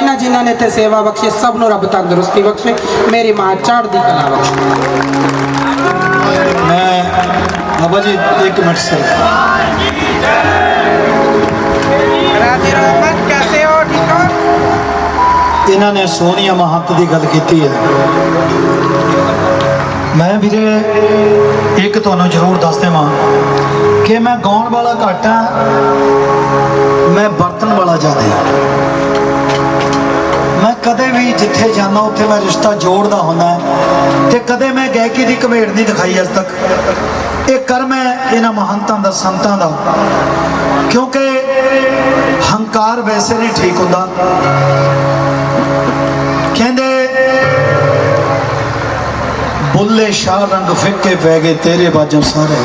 ਜਿਨ੍ਹਾਂ ਜਿਨ੍ਹਾਂ ਨੇ ਤੇ ਸੇਵਾ ਬਖਸ਼ੀ ਸਭ ਨੂੰ ਰੱਬ ਤੰਦਰੁਸਤੀ ਬਖਸ਼ੇ। ਮੇਰੀ ਮਾਂ ਚੜ੍ਹਦੀ ਕਲਾ ਬਖਸ਼ੇ। ਮੈਂ ਬਾਬਾ ਜੀ ਇੱਕ ਮਿੰਟ ਸਿਰਫ ਰਾਜੀ ਰਹਿਮਤ ਕੈਸੇ ਹੋ? ਠੀਕ ਹੋ? ਇਹਨਾਂ ਨੇ ਸੋਨੀਆ ਮਹੰਤ ਦੀ ਗੱਲ ਕੀਤੀ ਹੈ। ਮੈਂ ਵੀਰੇ ਇੱਕ ਤੁਹਾਨੂੰ ਜ਼ਰੂਰ ਦੱਸ ਦੇਵਾਂ ਕਿ ਮੈਂ ਗਾਉਣ ਵਾਲਾ ਘੱਟ ਆ ਮੈਂ ਵਰਤਣ ਵਾਲਾ ਜ਼ਿਆਦਾ ਮੈਂ ਕਦੇ ਵੀ ਜਿੱਥੇ ਜਾਂਦਾ, ਉੱਥੇ ਮੈਂ ਰਿਸ਼ਤਾ ਜੋੜਦਾ ਹੁੰਦਾ ਤੇ ਕਦੇ ਮੈਂ ਗਾਇਕੀ ਦੀ ਘਮੇੜ ਨਹੀਂ ਦਿਖਾਈ ਅੱਜ ਤੱਕ। ਇਹ ਕਰਮ ਹੈ ਇਹਨਾਂ ਮਹੰਤਾਂ ਦਾ, ਸੰਤਾਂ ਦਾ। ਕਿਉਂਕਿ ਹੰਕਾਰ ਵੈਸੇ ਨਹੀਂ ਠੀਕ ਹੁੰਦਾ। ਕਹਿੰਦੇ, ਬੁੱਲੇ ਸ਼ਾਹ ਰੰਗ ਫਿੱਕੇ ਪੈ ਗਏ ਤੇਰੇ ਬਾਝੋਂ ਸਾਰੇ।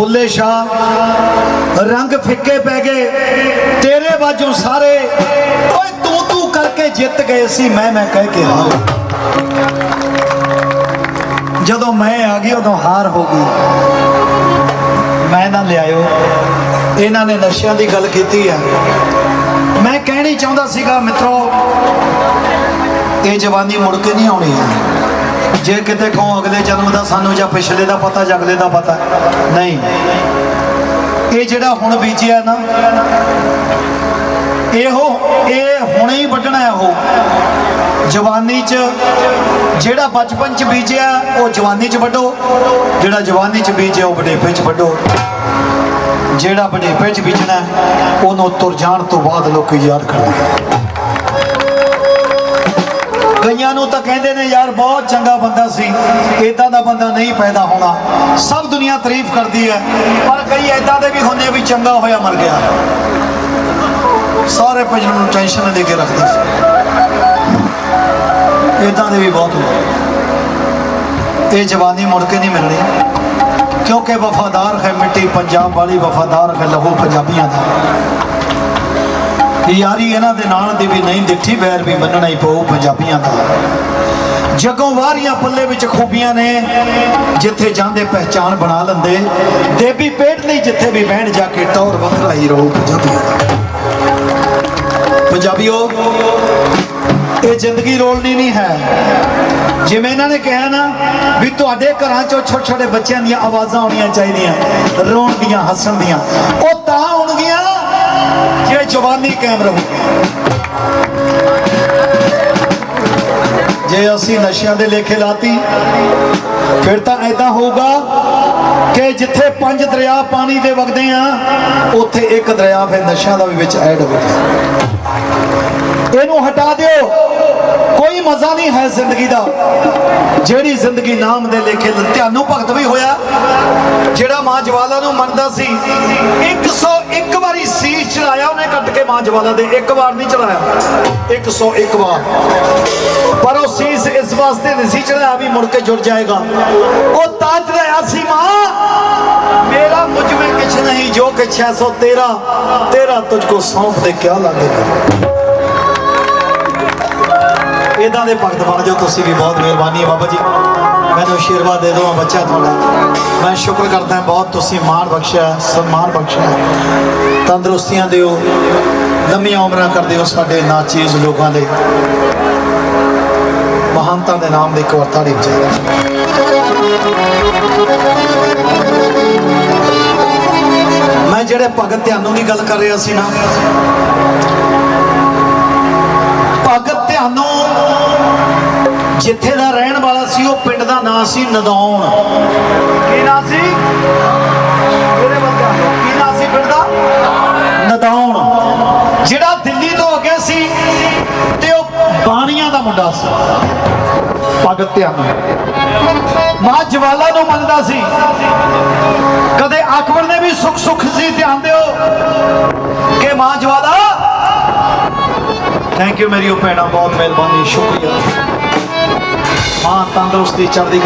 ਬੁੱਲੇ ਸ਼ਾਹ, ਰੰਗ ਫਿੱਕੇ ਪੈ ਗਏ, ਤੇਰੇ ਬਾਝੋਂ ਸਾਰੇ, ਓਏ ਤੂੰ ਤੂੰ ਕਰਕੇ ਜਿੱਤ ਗਏ ਸੀ, ਮੈਂ ਮੈਂ ਕਹਿ ਕੇ ਹਾਰ ਜਦੋਂ ਮੈਂ ਆ ਗਈ, ਉਦੋਂ ਹਾਰ ਹੋ ਗਈ। ਮੈਂ ਨਾ ਲਿਆਇਓ, ਇਹਨਾਂ ਨੇ ਨਸ਼ਿਆਂ ਦੀ ਗੱਲ ਕੀਤੀ ਆ। ਮੈਂ ਕਹਿਣੀ ਚਾਹੁੰਦਾ ਸੀਗਾ, ਮਿੱਤਰੋ, ਇਹ ਜਵਾਨੀ ਮੁੜ ਕੇ ਨਹੀਂ ਆਉਣੀ। ਹੈ ਜੇ ਕਿਤੇ ਕਹੋ ਅਗਲੇ ਜਨਮ ਦਾ ਸਾਨੂੰ ਜਾਂ ਪਿਛਲੇ ਦਾ ਪਤਾ, ਜਾਂ ਅਗਲੇ ਦਾ ਪਤਾ। ਨਹੀਂ। ਇਹ ਜਿਹੜਾ ਹੁਣ ਬੀਜਿਆ ਨਾ, ਇਹੋ, ਇਹ ਹੁਣੇ ਹੀ ਵੱਢਣਾ ਹੈ ਉਹ। ਜਵਾਨੀ 'ਚ ਜਿਹੜਾ ਬਚਪਨ 'ਚ ਬੀਜਿਆ, ਉਹ ਜਵਾਨੀ 'ਚ ਵੱਢੋ। ਜਿਹੜਾ ਜਵਾਨੀ 'ਚ ਬੀਜਿਆ, ਉਹ ਬੁਢੇਪੇ 'ਚ ਵੱਢੋ। ਜਿਹੜਾ ਬੁਢੇਪੇ 'ਚ ਬੀਜਣਾ, ਉਹਨੂੰ ਤੁਰ ਜਾਣ ਤੋਂ ਬਾਅਦ ਲੋਕ ਯਾਦ ਕਰਦੇ ਕਈਆਂ ਨੂੰ ਤਾਂ ਕਹਿੰਦੇ ਨੇ, ਯਾਰ, ਬਹੁਤ ਚੰਗਾ ਬੰਦਾ ਸੀ। ਇਦਾਂ ਦਾ ਬੰਦਾ ਨਹੀਂ ਪੈਦਾ ਹੋਣਾ। ਸਭ ਦੁਨੀਆ ਤਾਰੀਫ ਕਰਦੀ ਹੈ। ਪਰ ਕਈ ਇਦਾਂ ਦੇ ਵੀ ਹੁੰਦੇ ਵੀ ਚੰਗਾ ਹੋਇਆ ਮਰ ਗਿਆ। ਸਾਰੇ ਭਜਨ ਨੂੰ ਟੈਨਸ਼ਨ ਦੇ ਕੇ ਰੱਖਦੇ ਸੀ। ਇਦਾਂ ਦੇ ਵੀ ਬਹੁਤ ਹੋਏ ਇਹ ਜਵਾਨੀ ਮੁੜ ਕੇ ਨਹੀਂ ਮਿਲਣੀ। ਕਿਉਂਕਿ ਵਫਾਦਾਰ ਹੈ ਮਿੱਟੀ, ਪੰਜਾਬ ਵਾਲੀ ਵਫਾਦਾਰ ਹੈ ਲਹੂ ਪੰਜਾਬੀਆਂ ਦਾ। ਯਾਰੀ ਇਹਨਾਂ ਦੇ ਨਾਲ ਦੀ ਵੀ ਨਹੀਂ ਦਿੱਠੀ, ਵੈਰ ਵੀ ਮੰਨਣਾ ਹੀ ਪਊ ਪੰਜਾਬੀਆਂ ਦਾ। ਜਗੋਂ ਵਾਰੀਆਂ ਪੱਲੇ ਵਿੱਚ ਖੂਬੀਆਂ ਨੇ, ਜਿੱਥੇ ਜਾਂਦੇ ਪਹਿਚਾਨ ਬਣਾ ਲੈਂਦੇ। ਦੇਵੀ ਪੇਟ ਲਈ ਜਿੱਥੇ ਵੀ ਬਹਿਣ ਜਾ ਕੇ ਟੌਰ ਵੱਖਰਾ ਹੀ ਰਹੂ ਪੰਜਾਬੀਆਂ ਦਾ। ਪੰਜਾਬੀਓ, ਇਹ ਜ਼ਿੰਦਗੀ ਰੋਲਣੀ ਨਹੀਂ ਹੈ। ਜਿਵੇਂ ਇਹਨਾਂ ਨੇ ਕਿਹਾ ਨਾ ਵੀ ਤੁਹਾਡੇ ਘਰਾਂ ਚੋਂ ਛੋਟੇ ਛੋਟੇ ਬੱਚਿਆਂ ਦੀਆਂ ਆਵਾਜ਼ਾਂ ਆਉਣੀਆਂ ਚਾਹੀਦੀਆਂ, ਰੋਣ ਦੀਆਂ, ਹੱਸਣ ਦੀਆਂ। ਉਹ ਤਾਂ ਜਵਾਨੀ ਕਾਇਮ ਰਹੂਗੀ। ਜੇ ਅਸੀਂ ਨਸ਼ਿਆਂ ਦੇ ਲੇਖੇ ਲਾਤੀ, ਫਿਰ ਤਾਂ ਐਦਾਂ ਹੋਊਗਾ ਕਿ ਜਿੱਥੇ ਪੰਜ ਦਰਿਆ ਪਾਣੀ ਦੇ ਵਗਦੇ ਆ, ਉੱਥੇ ਇੱਕ ਦਰਿਆ ਫਿਰ ਨਸ਼ਿਆਂ ਦਾ ਵੀ ਵਿੱਚ ਐਡ ਹੋ ਗਿਆ। ਇਹਨੂੰ ਹਟਾ ਦਿਓ। ਕੋਈ ਮਜ਼ਾ ਨਹੀਂ ਹੈ ਜ਼ਿੰਦਗੀ ਦਾ। ਜਿਹੜੀ ਜ਼ਿੰਦਗੀ ਨਾਮ ਦੇ ਲੇਖੇ ਧਿਆਨੋਂ ਭਗਤ ਵੀ ਹੋਇਆ, ਜਿਹੜਾ ਮਾਂ ਜਵਾਲਾ ਨੂੰ ਮੰਨਦਾ ਸੀ 101 ਵਾਰੀ ਸੀਸ ਚੜਾਇਆ ਉਹਨੇ ਕੱਟ ਕੇ ਮਾਂ ਜਵਾਲਾ ਦੇ, ਇੱਕ ਵਾਰ ਨਹੀਂ ਚੜਾਇਆ 101 ਵਾਰ। ਪਰ ਉਹ ਸੀਸ ਇਸ ਵਾਸਤੇ ਨਹੀਂ ਸੀ ਚੜਾਇਆ ਵੀ ਮੁੜ ਕੇ ਜੁੜ ਜਾਏਗਾ। ਉਹ ਤਾਂ ਚੜਾਇਆ ਸੀ, ਮਾਂ, ਮੇਰਾ ਮੁਝ ਵਿੱਚ ਕੁਛ ਨਹੀਂ, ਜੋ ਕਿ 613 ਤੇਰਾ ਤੁਝ ਕੋ ਸੌਂਪ ਦੇ ਕਿਆ ਲਾਗੇ ਇਦਾਂ ਦੇ ਭਗਤ ਬਣ ਜਾਓ, ਤੁਸੀਂ ਵੀ ਬਹੁਤ ਮਿਹਰਬਾਨੀ ਹੈ ਬਾਬਾ ਜੀ। ਮੈਨੂੰ ਆਸ਼ੀਰਵਾਦ ਦੇ ਦਿਓ ਬੱਚਾ ਤੁਹਾਡਾ ਮੈਂ ਸ਼ੁਕਰ ਕਰਦਾ ਬਹੁਤ ਤੁਸੀਂ ਮਾਣ ਬਖਸ਼ਿਆ, ਸਨਮਾਨ ਬਖਸ਼ਿਆ। ਤੰਦਰੁਸਤੀਆਂ ਦਿਓ, ਲੰਮੀਆਂ ਉਮਰਾਂ ਕਰ ਦਿਓ ਸਾਡੇ ਨਾਚੀਜ਼ ਲੋਕਾਂ ਦੇ। ਮਹਾਨਤਾ ਦੇ ਨਾਮ ਦੇ ਇੱਕ ਵਾਰ ਤਾੜੀ ਵਜਾਓ ਮੈਂ ਜਿਹੜੇ ਭਗਤ ਧਿਆਨੋਂ ਦੀ ਗੱਲ ਕਰ ਰਿਹਾ ਸੀ ਨਾ ਜਿੱਥੇ ਦਾ ਰਹਿਣ ਵਾਲਾ ਸੀ ਉਹ ਪਿੰਡ ਦਾ ਨਾਂ ਸੀ ਨਦੌਣ। ਕੀ ਨਾਂ ਸੀ? ਮੇਰੇ ਬੰਦਿਆਂ ਦਾ ਕੀ ਨਾਂ ਸੀ ਪਿੰਡ ਦਾ? ਨਦੌਣ। ਜਿਹੜਾ ਦਿੱਲੀ ਤੋਂ ਅੱਗੇ ਸੀ ਤੇ ਉਹ ਬਾਣੀਆਂ ਦਾ ਮੁੰਡਾ ਸੀ। ਭਗਤ ਧਿਆਨੋਂ ਮਾਂ ਜਵਾਲਾ ਨੂੰ ਮੰਨਦਾ ਸੀ। ਕਦੇ ਅਕਬਰ ਨੇ ਵੀ ਸੁਖ ਸੁਖ ਸੀ ਧਿਆਨ ਦਿਓ ਕਿ ਮਾਂ ਜਵਾਲਾ। ਥੈਂਕ ਯੂ ਮੇਰੀ ਉਹ ਭੈਣਾਂ ਬਹੁਤ ਮਿਹਰਬਾਨੀ ਸ਼ੁਕਰੀਆ। ਮਾਂ ਤੰਦਰੁਸਤੀ ਚੜ੍ਹਦੀ ਕਲਾ